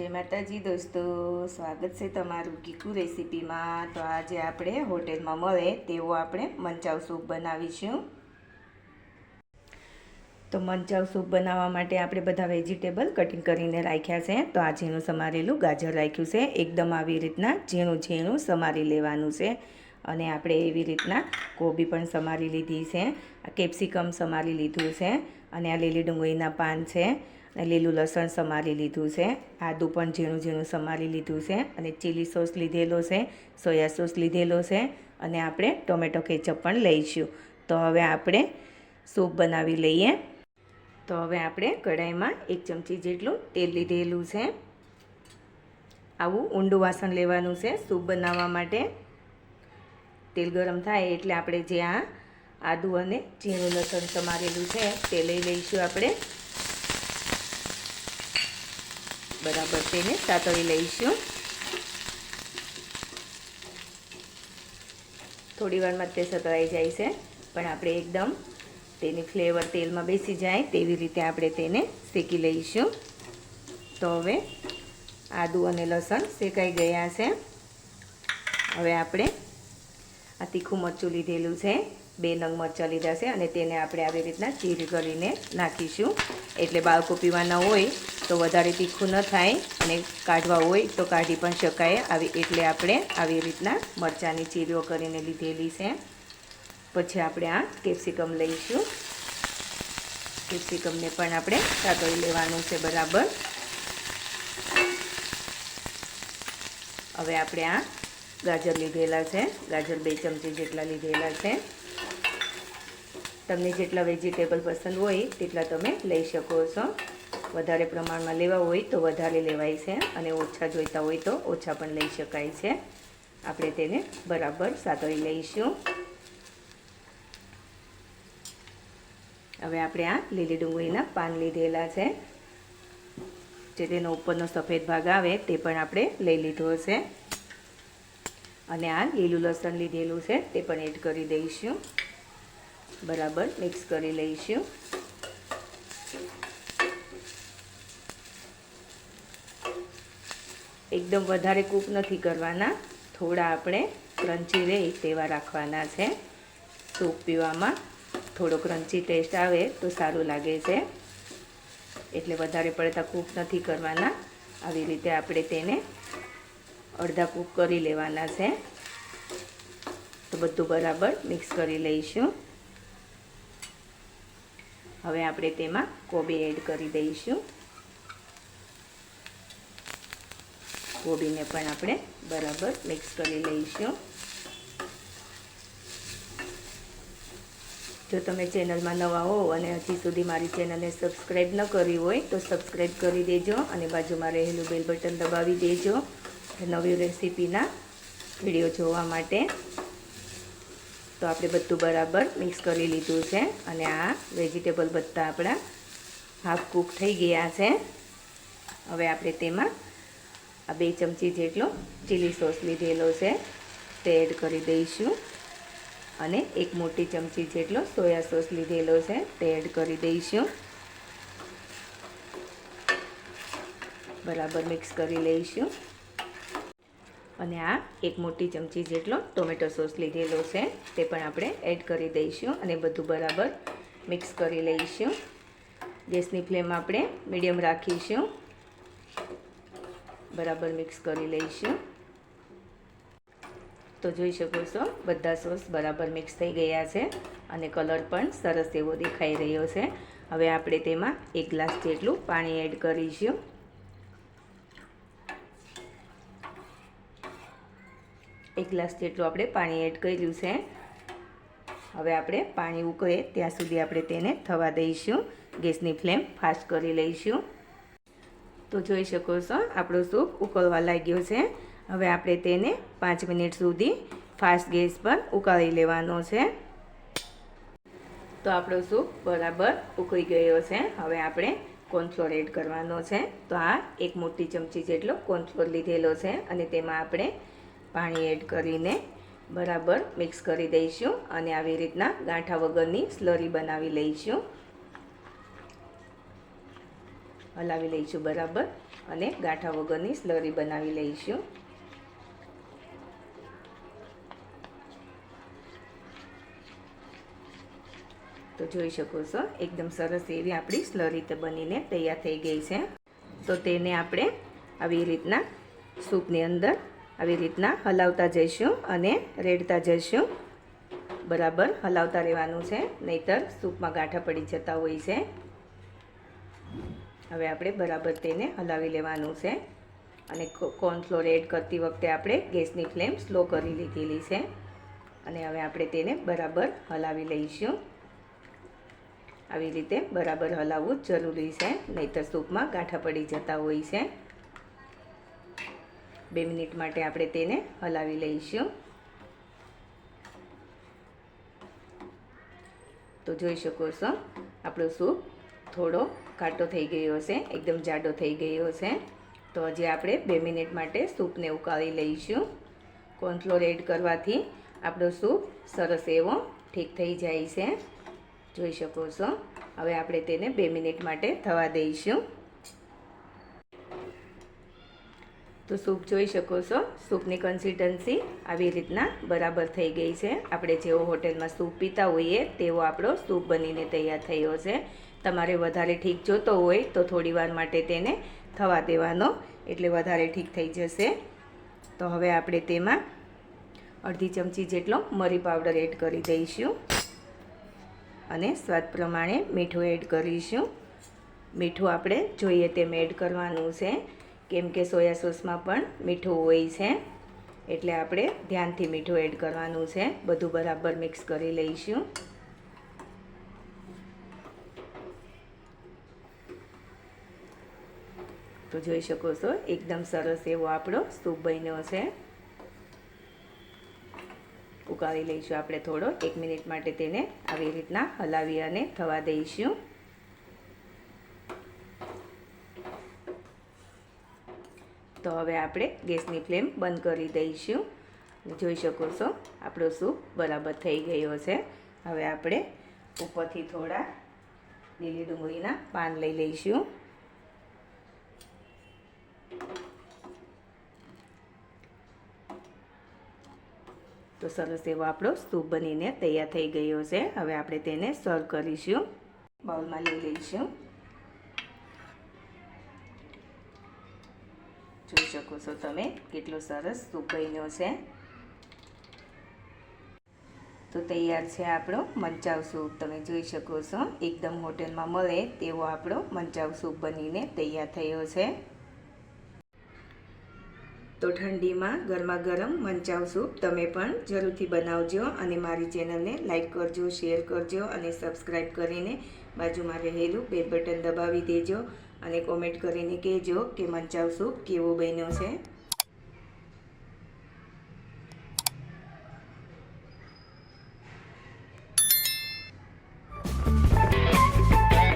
જય માતાજી દોસ્તો, સ્વાગત છે તમારું કીકુ રેસીપીમાં. તો આજે આપણે હોટેલમાં મળે તેવો આપણે મંચાવ સૂપ બનાવીશું. તો મંચાવ સૂપ બનાવવા માટે આપણે બધા વેજીટેબલ કટિંગ કરીને રાખ્યા છે. તો આ ઝીણું સમારેલું ગાજર રાખ્યું છે. એકદમ આવી રીતના ઝીણું ઝીણું સમારી લેવાનું છે. અને આપણે એવી રીતના કોબી પણ સમારી લીધી છે. આ કેપ્સિકમ સમારી લીધું છે. અને આ લીલી ડુંગળીના પાન છે. અને લીલું લસણ સમારી લીધું છે. આદું પણ ઝીણું ઝીણું સમારી લીધું છે અને ચીલી સોસ લીધેલો છે, સોયા સોસ લીધેલો છે અને આપણે ટોમેટો કેચઅપ પણ લઈશું. તો હવે આપણે સૂપ બનાવી લઈએ. તો હવે આપણે કઢાઈમાં એક ચમચી જેટલું તેલ લીધેલું છે. આવું ઊંડું વાસણ લેવાનું છે સૂપ બનાવવા માટે. તેલ ગરમ થાય એટલે આપણે જે આ આદું અને ઝીણું લસણ સમારેલું છે તે લઈ લઈશું આપણે. બરાબર તેને સાતળી લઈશું. થોડી વારમાં તે સતળાઈ જાય છે, પણ આપણે એકદમ તેની ફ્લેવર તેલમાં બેસી જાય તેવી રીતે આપણે તેને શેકી લઈશું. તો હવે આદું અને લસણ શેકાઈ ગયા છે. હવે આપણે આ તીખું મરચું લીધેલું છે. બે નંગ મરચાં લીધા છે અને તેને આપણે આવી રીતના ચીર કરીને નાખીશું. એટલે બાળકો પીવાના હોય તો વધારે તીખું ન થાય અને કાઢવા હોય તો કાઢી પણ શકાય. આવી એટલે આપણે આવી રીતના મરચાંની ચીરીઓ કરીને લીધેલી છે. પછી આપણે આ કેપ્સિકમ લઈશું. કેપ્સિકમને પણ આપણે સાતળી લેવાનું છે બરાબર. હવે આપણે આ ગાજર લીધેલા છે. ગાજર બે ચમચી જેટલા લીધેલા છે. તમને જેટલા વેજીટેબલ પસંદ હોય તેટલા તમે લઈ શકો છો. વધારે પ્રમાણમાં લેવા હોય તો વધારે લેવાય છે અને ઓછા જોઈતા હોય તો ઓછા પણ લઈ શકાય છે. આપણે તેને બરાબર સાતળી લઈશું. હવે આપણે આ લીલી ડુંગળીના પાન લીધેલા છે. જે તેનો ઉપરનો સફેદ ભાગ આવે તે પણ આપણે લઈ લીધો છે. અને આ લીલું લસણ લીધેલું છે તે પણ એડ કરી દઈશું. બરાબર મિક્સ કરી લઈશું. એકદમ વધારે કૂક નથી કરવાના, થોડા આપણે ક્રન્ચી રહે તેવા રાખવાના છે. સૂપ પીવામાં થોડો ક્રન્ચી ટેસ્ટ આવે તો સારું લાગે છે. એટલે વધારે પડતા કૂક નથી કરવાના. આવી રીતે આપણે તેને અડધા કૂક કરી લેવાના છે. તો બધું બરાબર મિક્સ કરી લઈશું. હવે આપણે તેમાં કોબી એડ કરી દઈશું. કોબીને પણ આપણે બરાબર મિક્સ કરી લઈશું. જો તમે ચેનલમાં નવા હો અને હજી સુધી મારી ચેનલને સબસ્ક્રાઈબ ન કરી હોય, તો સબસ્ક્રાઈબ કરી દેજો અને બાજુમાં રહેલું બેલ બટન દબાવી દેજો. નવી રેસીપીના વીડિયો જોવા માટે. તો આપણે બધું બરાબર મિક્સ કરી લીધું છે અને આ વેજીટેબલ બધા આપણા હાફ કૂક થઈ ગયા છે. હવે આપણે તેમાં આ બે ચમચી જેટલો ચીલી સોસ લીધેલો છે, તે એડ કરી દઈશું. અને એક મોટી ચમચી જેટલો સોયા સોસ લીધેલો છે, તે એડ કરી દઈશું. બરાબર મિક્સ કરી લઈશું. અને આ એક મોટી ચમચી જેટલો ટોમેટો સોસ લીધેલો છે, તે પણ આપણે એડ કરી દઈશું અને બધું બરાબર મિક્સ કરી લઈશું. ગેસની ફ્લેમ આપણે મીડિયમ રાખીશું. બરાબર મિક્સ કરી લઈશું. તો જોઈ શકો છો, બધા સોસ બરાબર મિક્સ થઈ ગયા છે અને કલર પણ સરસ એવો દેખાઈ રહ્યો છે. હવે આપણે તેમાં એક ગ્લાસ જેટલું પાણી એડ કરીશું. એક ગ્લાસ જેટલું આપણે પાણી એડ કર્યું છે. હવે આપણે પાણી ઉકળે, ત્યાં સુધી આપણે તેને થવા દઈશું. ગેસની ફ્લેમ ફાસ્ટ કરી લઈશું. તો જોઈ શકો છો, આપણો સૂપ ઉકળવા લાગ્યો છે. હવે આપણે તેને પાંચ મિનિટ સુધી ફાસ્ટ ગેસ પર ઉકાળી લેવાનો છે. તો આપણો સૂપ બરાબર ઉકળી ગયો છે. હવે આપણે કોર્નફ્લોર એડ કરવાનો છે. તો આ એક મોટી ચમચી જેટલો કોર્નફ્લોર લીધેલો છે અને તેમાં આપણે પાણી એડ કરીને બરાબર મિક્સ કરી દઈશું અને આવી રીતના ગાંઠા વગરની સ્લરી બનાવી લઈશું. હલાવી લઈશું બરાબર અને ગાંઠા વગરની સ્લરી બનાવી લઈશું. તો જોઈ શકો છો, એકદમ સરસ એવી આપણી સ્લરી તે બનીને તૈયાર થઈ ગઈ છે. તો તેને આપણે આવી રીતના સૂપની અંદર આવી રીતના હલાવતા જઈશું અને રેડતા જઈશું. બરાબર, હલાવતા રહેવાનું છે. નહીતર સૂપમાં ગાંઠા પડી જતા હોય છે. હવે આપણે બરાબર તેને હલાવી લેવાનું છે. અને કોર્નફ્લોર એડ કરતી વખતે આપણે ગેસની ફ્લેમ સ્લો કરી લીધેલી છે. અને હવે આપણે તેને બરાબર હલાવી લઈશું. આવી રીતે બરાબર હલાવવું જરૂરી છે. નહીતર સૂપમાં ગાંઠા પડી જતા હોય છે. બે મિનિટ માટે આપણે તેને હલાવી લઈશું. તો જોઈ શકો છો, આપણો સૂપ થોડો ઘાટો થઈ ગયો છે એકદમ જાડો થઈ ગયો છે. તો હજી આપણે બે મિનિટ માટે સૂપને ઉકાળી લઈશું. કોર્નફ્લોર એડ કરવાથી આપણો સૂપ સરસ એવો ઠીક થઈ જાય છે. જોઈ શકો છો, હવે આપણે તેને બે મિનિટ માટે થવા દઈશું. તો સૂપ જોઈ શકો છો. સૂપની કન્સિસ્ટન્સી આવી રીતના બરાબર થઈ ગઈ છે. આપણે જેવો હોટેલમાં સૂપ પીતા હોઈએ તેવો આપણો સૂપ બનીને તૈયાર થયો છે. તમારે વધારે ઠીક જોતો હોય તો થોડી વાર માટે તેને થવા દેવાનો, એટલે વધારે ઠીક થઈ જશે. તો હવે આપણે તેમાં અડધી ચમચી જેટલો મરી પાવડર એડ કરી દઈશું. અને સ્વાદ પ્રમાણે મીઠું એડ કરીશું. મીઠું આપણે જોઈએ તેમ એડ કરવાનું છે. કેમ કે સોયા સોસમાં પણ મીઠું હોય છે. એટલે આપણે ધ્યાનથી મીઠું એડ કરવાનું છે. બધું બરાબર મિક્સ કરી લઈશું. તો જોઈ શકો છો, એકદમ સરસ એવો આપણો સૂપ બન્યો છે. ઉકાળી લઈશું આપણે થોડો. એક મિનિટ માટે તેને આવી રીતના હલાવી અને થવા દઈશું. તો હવે આપણે ગેસની ફ્લેમ બંધ કરી દઈશું. જોઈ શકો છો, આપણો સૂપ બરાબર થઈ ગયો છે. હવે આપણે ઉપરથી થોડા લીલી ડુંગળીના પાન લઈ લઈશું. તો સરસ એવો આપણો સૂપ બનીને તૈયાર થઈ ગયો છે. હવે આપણે તેને સર્વ કરીશું. બાઉલમાં લઈ લઈશું. જોઈ શકો છો તમે. કેટલો સરસ સૂપ છે. તો તૈયાર છે આપણો મંચાવ સૂપ. તમે જોઈ શકો છો. એકદમ હોટેલમાં મળે તેવો આપણો મંચાવ સૂપ બનીને તૈયાર થયો છે. તો ઠંડીમાં ગરમા ગરમ મંચાવ સૂપ તમે પણ જરૂરથી બનાવજો અને મારી ચેનલને લાઇક કરજો, શેર કરજો અને સબસ્ક્રાઈબ કરીને બાજુમાં રહેલું બે બટન દબાવી દેજો અને કોમેન્ટ કરીને કહેજો કે મંચાવ સૂપ કેવો બન્યો છે.